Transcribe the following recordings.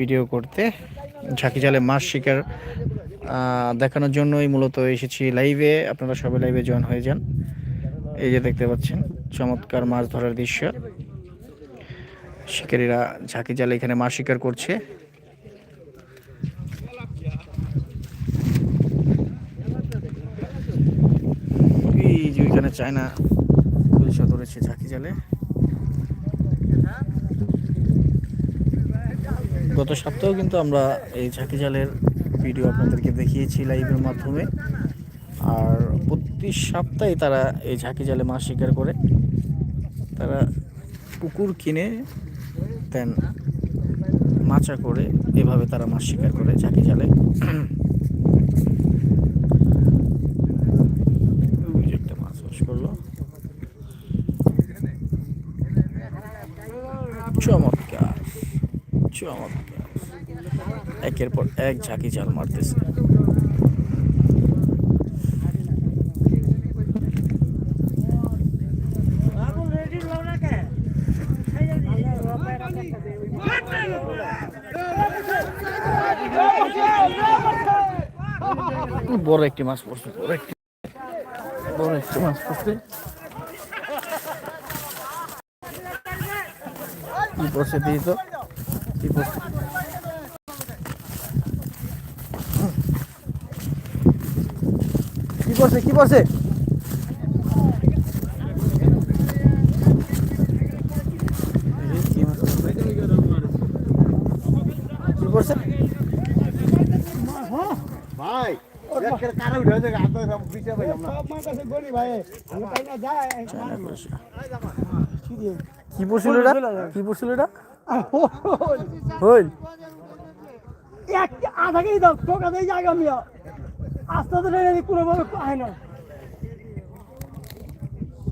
Video করতে। ঝাঁকি জালে মাছ শিকার দেখানোর জন্যই মূলত এসেছি লাইভে। আপনারা সবাই লাইভে জয়েন হয়ে যান। এই যে দেখতে পাচ্ছেন, চমৎকার মাছ ধরার দৃশ্য। শিকারীরা ঝাঁকি জালে এখানে মাছ শিকার করছে। এই যে ওইখানে চায়না পুলিশও ধরেছে ঝাঁকি জালে। গত সপ্তাহেও কিন্তু আমরা এই ঝাঁকি জালের ভিডিও আপনাদেরকে দেখিয়েছি লাইভের মাধ্যমে। আর প্রতি সপ্তাহে তারা এই ঝাঁকি জালে মাছ শিকার করে। তারা পুকুর কিনে দেন, মাচা করে, এভাবে তারা মাছ শিকার করে ঝাঁকি জালে ওই যে একটা মাছ চাষ করল চমৎকার চমৎকার একের পর এক ঝাঁকি জাল মারতেছে। বড় একটি মাছ পড়ছে, বড় একটি বড় একটি মাছ পড়ছে। কি পড়ছে দিই তো। কি পড়ছে? পড়ছে কি পড়ছে? কি পড়ছে? ভাই। কি পড়ছিল এটা? কি পড়ছিল এটা? হইল আধা কেজি দাও টোকা দিয়ে জায়গা মিয়া আস্তে আস্তে রেড়ে কোনো ভাবে আয় না।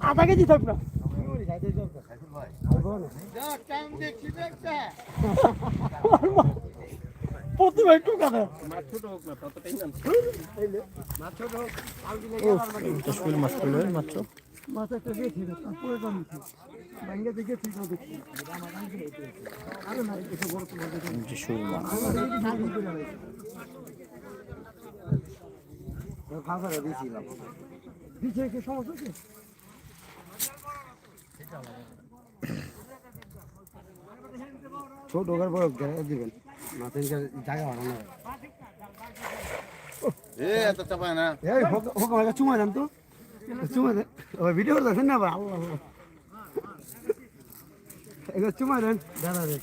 আধা কেজি থাক না। প্রতিভা এটা শোল মাছ একটা গেছি পুরো দাম ব্যাঙ্গে থেকে ঠিক দেখছি আরে বড় ফাঁসারে দিয়েছিলাম দিছে কি সমস্যা কি ছোট ওগার বড় দিবেন মাথেন জায়গা ভালো না এ এত চাপায় না এই হোক হোক আমাকে চুমা দেন তো চুমা দেন ওই ভিডিও করতেছেন না আল্লাহ আল্লাহ এগুলো চুমা দেন দাদা দেন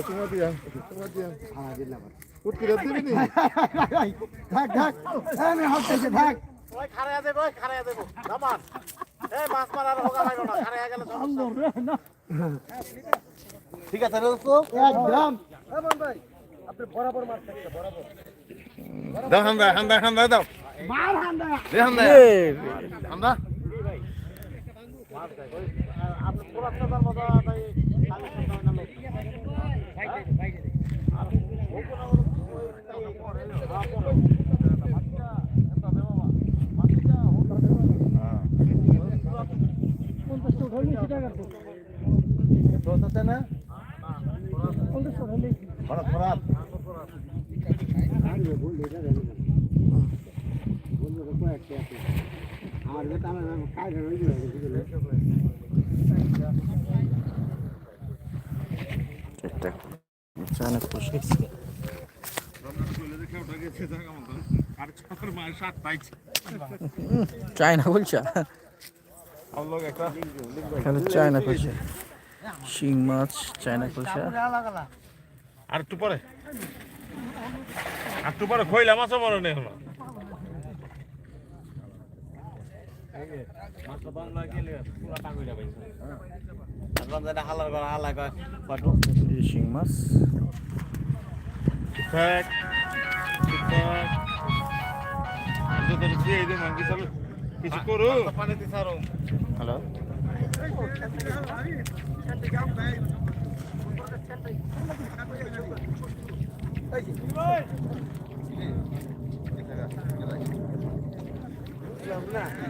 তোমার দিয়া তোমার দিয়া দিন না? আবার উঠকি রাত দিবি নি থাক থাক আমি হচ্ছে থাক ওই খারায়া দেব ওই খারায়া দেব দামান এই মাছ মারার হোগা লাগো না খারায়া গেলে সমস্যা ঠিক আছে একদম। দাও হান্দা হান্দা হান্দা দাও। মার হান্দা দে হান্দা না খারাপ আমার কাজ হয়ে একটা চায়না বলছে? চায়না কষে শিং মাছ চায়না কষা আর একটু পরে। আর একটু পরে খইলা মাছও বড় নেই হলো শিং মাছ। ঠিকঠাক কিছু করু হ্যালো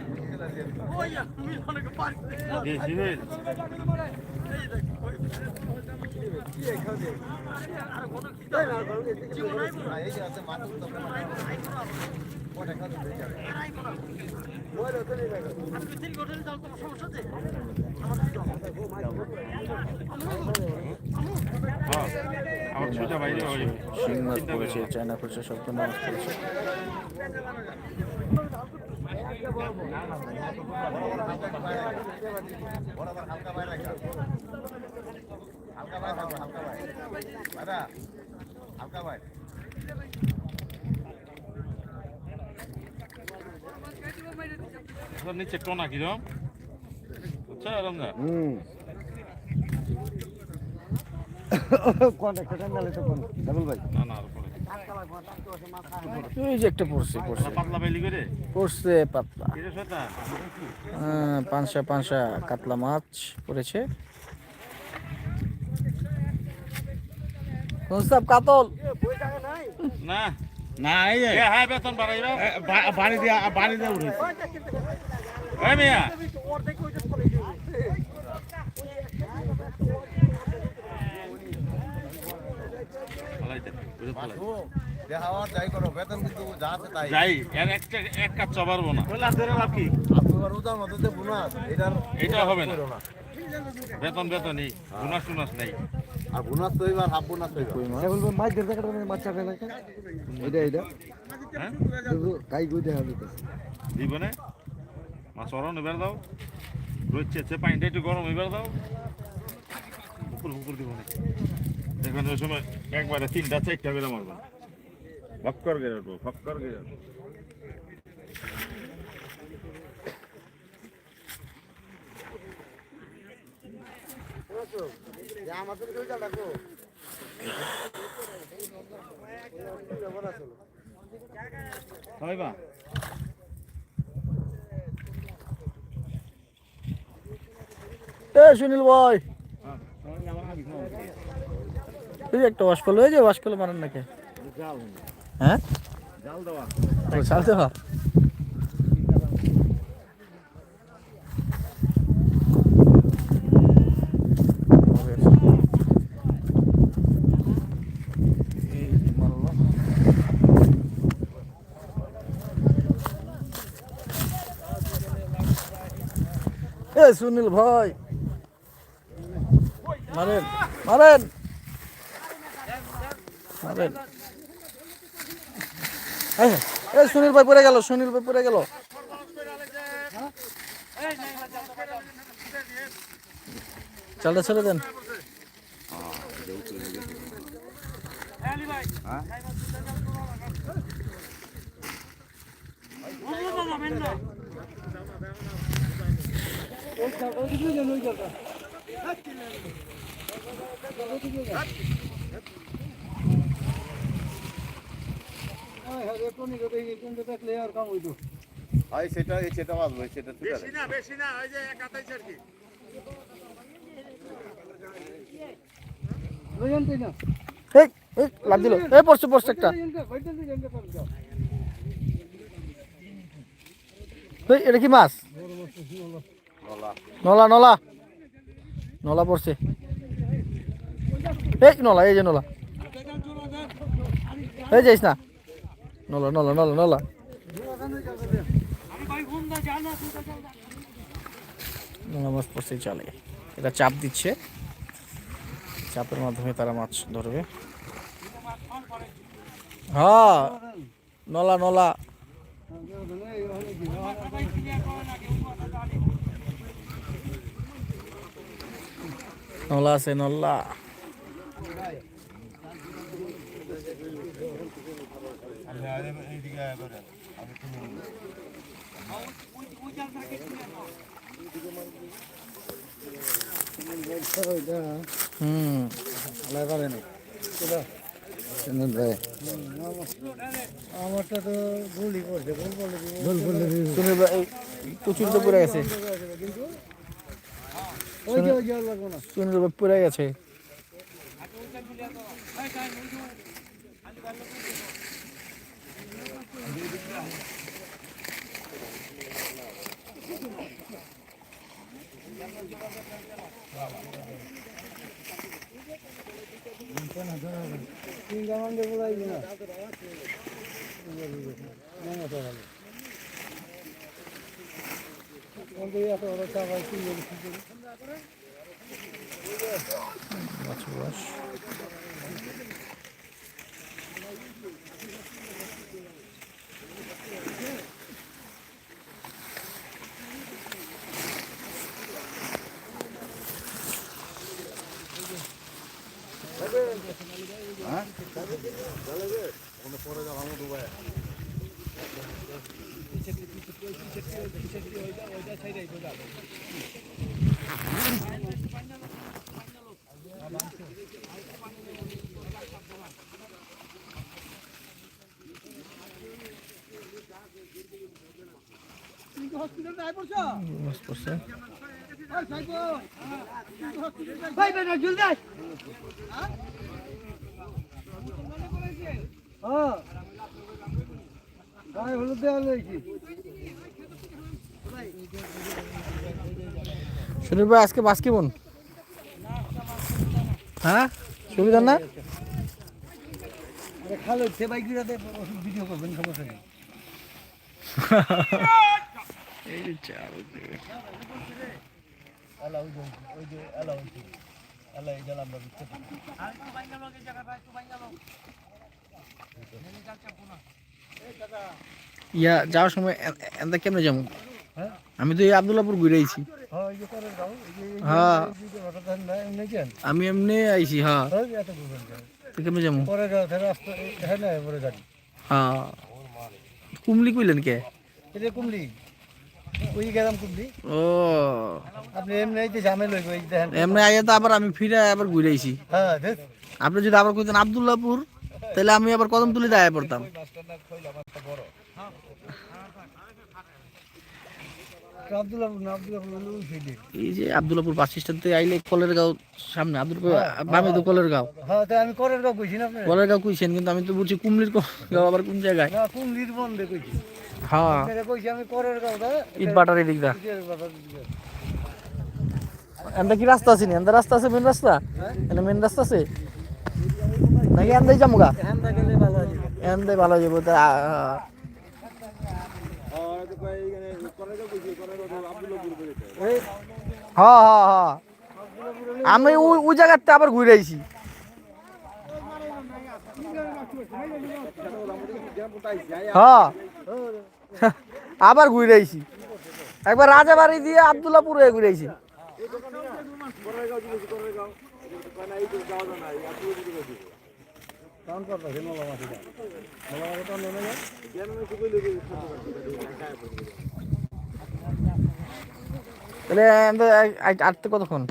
দিয়েছি শিং মাছ পড়েছে চায়না খরচা সব ধরনের মাছ পড়েছে সব নিচে টোনা কিরম বুঝছ রমজান হুম কোনটা নালে তো কোন ডাবল ভাই না না এই যে একটা পড়ছে পড়ছে। পড়ছে পাতলা। হ্যাঁ, পাঁচশা পাঁচশা কাতলা মাছ পড়েছে। না না এই হ্যাঁ বেতন বাড়ি দিয়া বাড়ি দিয়া। যাই করো বেতন কিন্তু যা যাই এর একটা এক কাজ চাবারবো না। এটা হবে না। বেতন বেতনই বোনাস টোনাস নেই। আর বোনাস তো এবার হাফ বোনাস হইবা কই মাছ মাছ ধরতে কাটবে মাছ চাপে না এটা এটা? হ্যাঁ? কাই কই দেখা দিতে দিব না মাছ অরণ এবার দাও। রয়েছে সে পানিটা একটু গরম এবার দাও। উপর উপর দিব না। দেখবেন ওই সময় একবারে তিনটা চারটা করে মারবা ফক্কর গেড়ে উঠবো ফক্কর গেড়ে উঠবো এ সুনীল ভাই। এই যে একটা ওয়াশ করল এই যে ওয়াশ করল মারেন নাকি? হ্যাঁ? জাল দেওয়া। এ সুনীল ভাই। মারেন মারেন। মারেন। এই, সুনীল ভাই পড়ে গেল সুনীল ভাই পড়ে গেল। চালটা ছেড়ে দেন। আর কাম হইতো। ভাই সেটা এই সেটা বাজবে সেটা বেশি না বেশি না ওই যে এক আতাইশ আর কি। লইন তাই না। এই এই লাগ দিল। এই পড়ছে পড়ছে একটা। এটা কি মাছ? নলা। নলা নলা। পড়ছে। এই নলা এই যে নলা। এই যাইস না। নলা নলা নলা নলা। নলা মাছ পড়ছে, চলে। এটা চাপ দিচ্ছে। চাপের মাধ্যমে তারা মাছ ধরবে। হ্যাঁ নলা নলা। নলা আছে নল্লা আমারটা তো গোল বলে সুনীল প্রচুর তো পড়ে গেছে। যে ওই যে লাগবো 있는 분들 참여하도록 하겠습니다. ভাই ভাই জল দে হ্যাঁ। গায়ে হলুদ দেওয়া লইছি শরীর ভাই আজকে বাস কেমন? হ্যাঁ? সুবিধা না? খালো সে বাইক ভিডিও করবেন সমস্যা নেই ইয়া যাওয়ার সময় এন্দা কেমনে যাব? হ্যাঁ? আমি তো এই আবদুল্লাপুর ঘুরে আইছি হ্যাঁ। হ্যাঁ। আমি এমনি আইছি হ্যাঁ। হ্যাঁ কেমনে যাব? হ্যাঁ। কুমলি কইলেন কে? কুমলি ওই গেলাম কুমলি। ও। আপনি এমনি এই জামে লইব এই দেখেন। এমনি আইয়া তো আবার আমি ফিরে আবার ঘুরে আইছি হ্যাঁ আপনি যদি আবার কইতেন আবদুল্লাপুর তাহলে আমি আবার কদম তুলি দাঁড়ায় পড়তাম আব্দুল্লাহ না আব্দুল্লাহ ওই সাইডে এই যে আবদুল্লাপুর বাস স্ট্যান্ড থেকে আইলে কলের গাঁও সামনে আব্দুল বামে তো কলের গাঁও। হ্যাঁ তাই আমি করের গাও কইছি না কলের গাঁও কইছেন কিন্তু আমি তো বলছি কুমলির গাঁও আবার কোন জায়গায়? না কুমলির বন্ধে কইছি। হ্যাঁ। কইছি আমি গাও দা ইট বাটার এদিক দা। এন্দা কি রাস্তা আছে নি? এন্দা রাস্তা আছে মেন রাস্তা? এনে মেন রাস্তা আছে? নাকি এন্দাই যামুগা হ্যাঁ গেলে ভালো আছে এন্দাই ভালো যাব হ্যাঁ হ্যাঁ হ্যাঁ। আমি ওই ওই জায়গাতে আবার ঘুরে আইছি। হ্যাঁ। আবার ঘুরে আইছি। একবার রাজাবাড়ি দিয়ে আবদুল্লাপুর ঘুরে আইছি। কাম করতে আছে নলা মাটিটা নলা মাটিটা নেমে যায় তাহলে আটতে কতক্ষণ?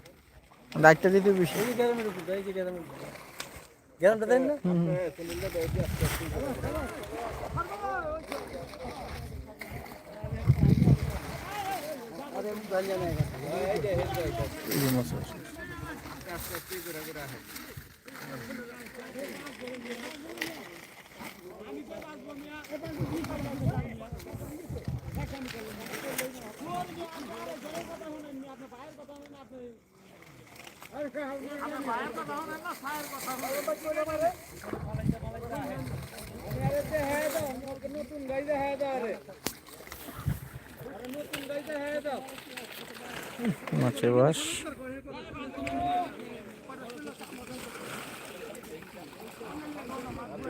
দায়িত্ব দিতে বেশি। যে গ্যারামের উপর এই যে উপর গ্যারামটা দেন না আরে গালিয়া নাই এই যে মাছ আছে। মাছের বাস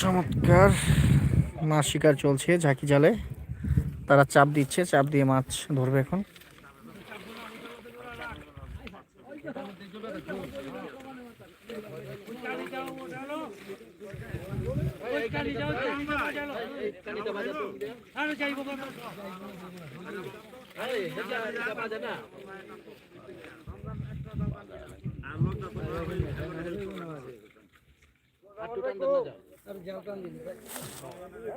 চমৎকার। মাছ শিকার চলছে ঝাঁকি জালে। তারা চাপ দিচ্ছে চাপ দিয়ে মাছ ধরবে এখন। Oh,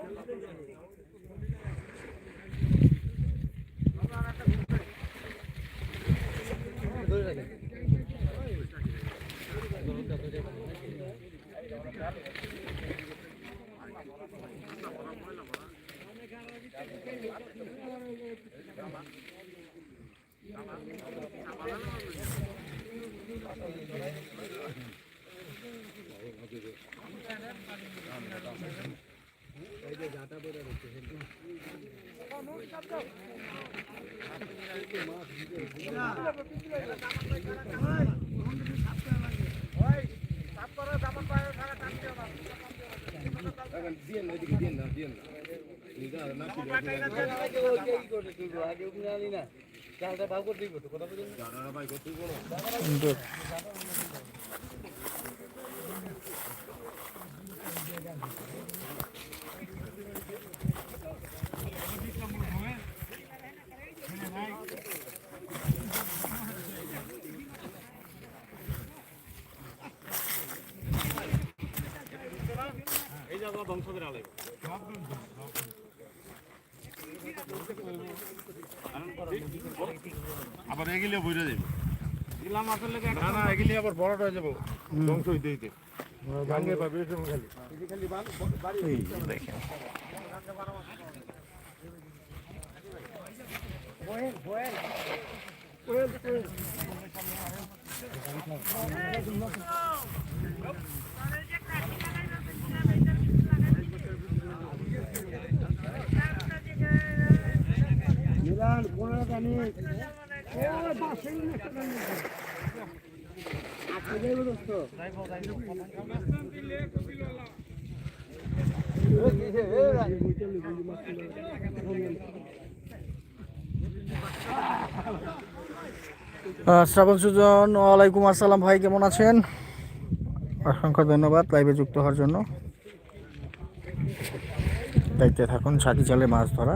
এই জায়গা ধ্বংস করে আলাই আবার এগুলি বইরে যাবে না না এগুলি আবার বড়টা হয়ে যাব। ধ্বংস হইতে হইতে। ভাঙে পাবে খালি। দেখেন মিলান পনেরো টানি ওই পাঁচশো একটা টানি আপনি যাইব দোস্ত আহ, শ্রাবণ সুজন, ওয়ালাইকুম আসসালাম ভাই, কেমন আছেন? অসংখ্য ধন্যবাদ লাইভে যুক্ত হওয়ার জন্য। দেখতে থাকুন ছাকি চালে মাছ ধরা।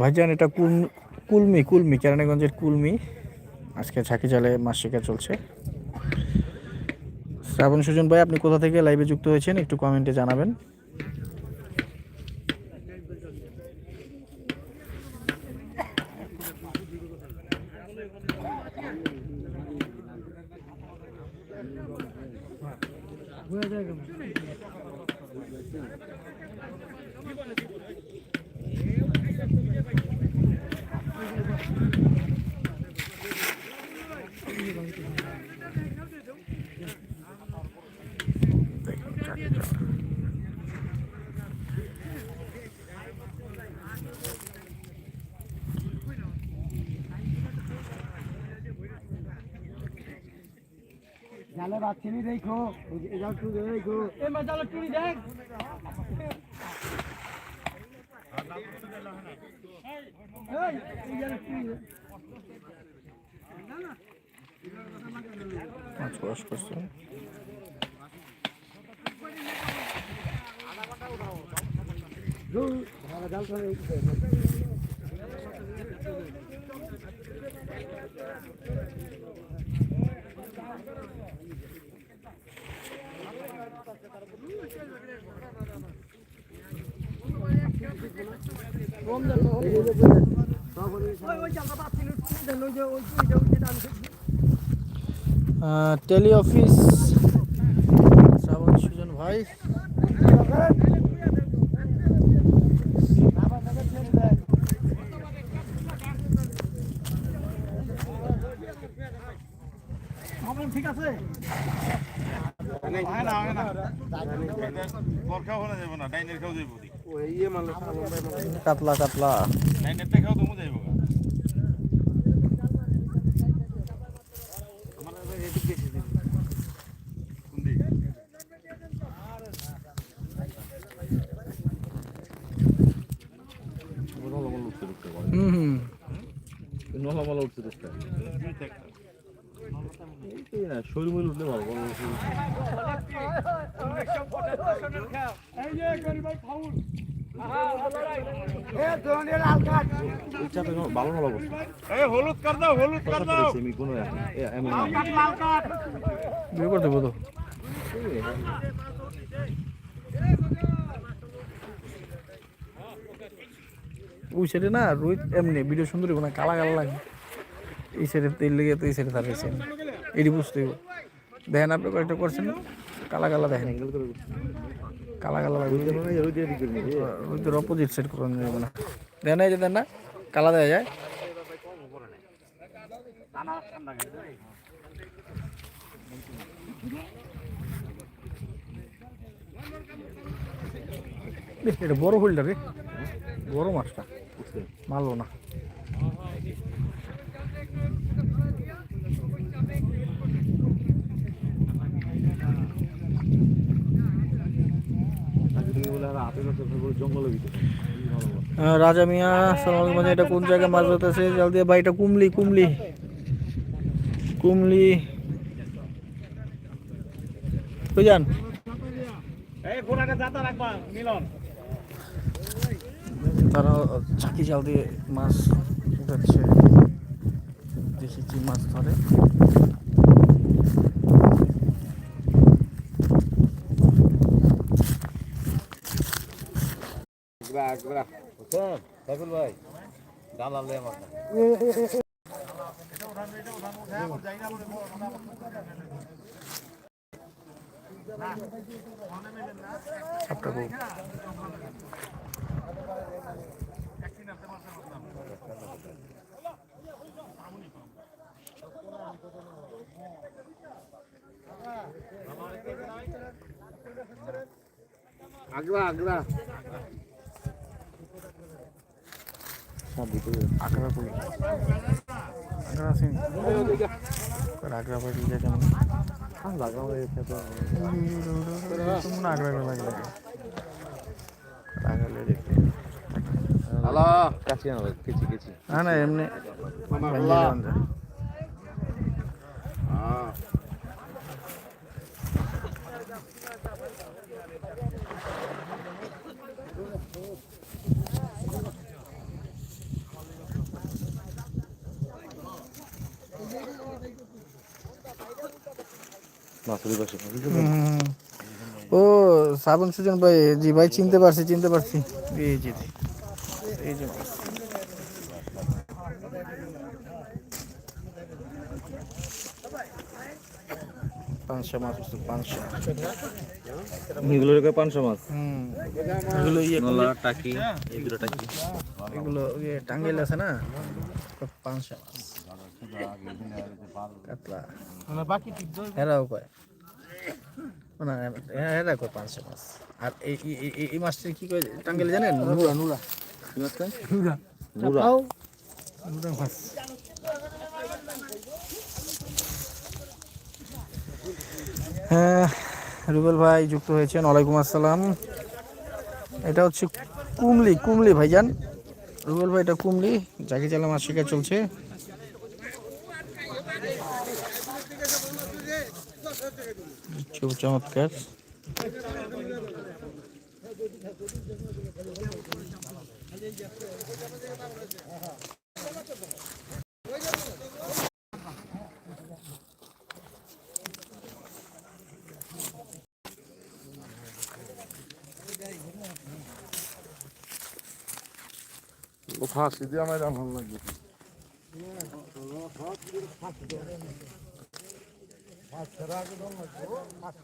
ভাইজান, এটা কুল, কুলমি কুলমি, কেরানীগঞ্জের কুলমি। আজকে ঝাঁকি জালে মাছ শিকার চলছে। শ্রাবণ সুজন ভাই, আপনি কোথা থেকে লাইভে যুক্ত হয়েছেন একটু কমেন্টে জানাবেন। দেখুন ছাকি জাল। জালে বাচ্চিনি দেখো এটা একটু দেখো এ মা জালে টুনি দেখ মাছ ক্রস করছে। জাল করে টেলি অফিস শ্রাবণ সুজন ভাই ঠিক আছে হয় না হয় না বরখাও হলে যাব না ডাইনের খাও যাইব কাতলা কাতলা। ডাইনের তে খাও তুমি যাইব হুম হুম এ ধরনের লাল কাঠ এই হলুদ কর দাও হলুদ কর দাও। কাঠ লাল কাঠ বিয়ে করতে বলো ওই সাইডে না রোহিত এমনি ভিডিও সুন্দর না কালা কালা লাগে। এই সাইডে তেল লেগে তো এই সাইডে তার হয়েছে এটি বুঝতে হবে। দেখেন আপনি কয়েকটা করছেন কালা কালা দেখেন। কালা কালা লাগে রোহিতের অপোজিট সাইড করানো যাবে না দেখেন এই যে দেন না। কালা দেওয়া যায়? এটা বড় হইলটা রে। বড় মাছটা। মারলো না। আহ, রাজা মিয়া সালাম মানে এটা কোন জায়গায় মাছ ধরতেছে? জল দিয়ে ভাই এটা কুমলি কুমলি। কুমলি। মিলন। তারা চাকি জাল দিয়ে মাছ উঠাচ্ছে দেখেছি মাছ ধরে। সাইফুল ভাই দালাল আমার আগরা আগরা। আগ্রা কই আগ্রা আছে আগ্রা বাড়ি যা কেমন আগ্রা আগ্রা লাগে আগ্রা দেখতে না এমনি আল্লাহ। বানিয়ে দেওয়া যায়। হ্যাঁ হুম। ও শ্রাবণ সুজন ভাই জি ভাই চিনতে পারছি চিনতে পারছি। এই যে এই যে পাঁচশো মাছ পাঁচশো এগুলো পাঁচশো মাছ? হুম। এগুলো ইয়ে টাকি এগুলো টাকি। এগুলো ইয়ে টাঙ্গাইল আছে না? পাঁচশো মাছ। এই কি জানেন? হ্যাঁ, রুবেল ভাই যুক্ত হয়েছেন। ওয়ালাইকুম আসসালাম। এটা হচ্ছে কুমলি কুমলি ভাইজান। রুবেল ভাই এটা কুমলি। জাকি চালা মাছ শিকার চলছে। খুব চমৎকার Bu taksidi ama elhamdülillah. মাছ ছাড়া একদম মাছ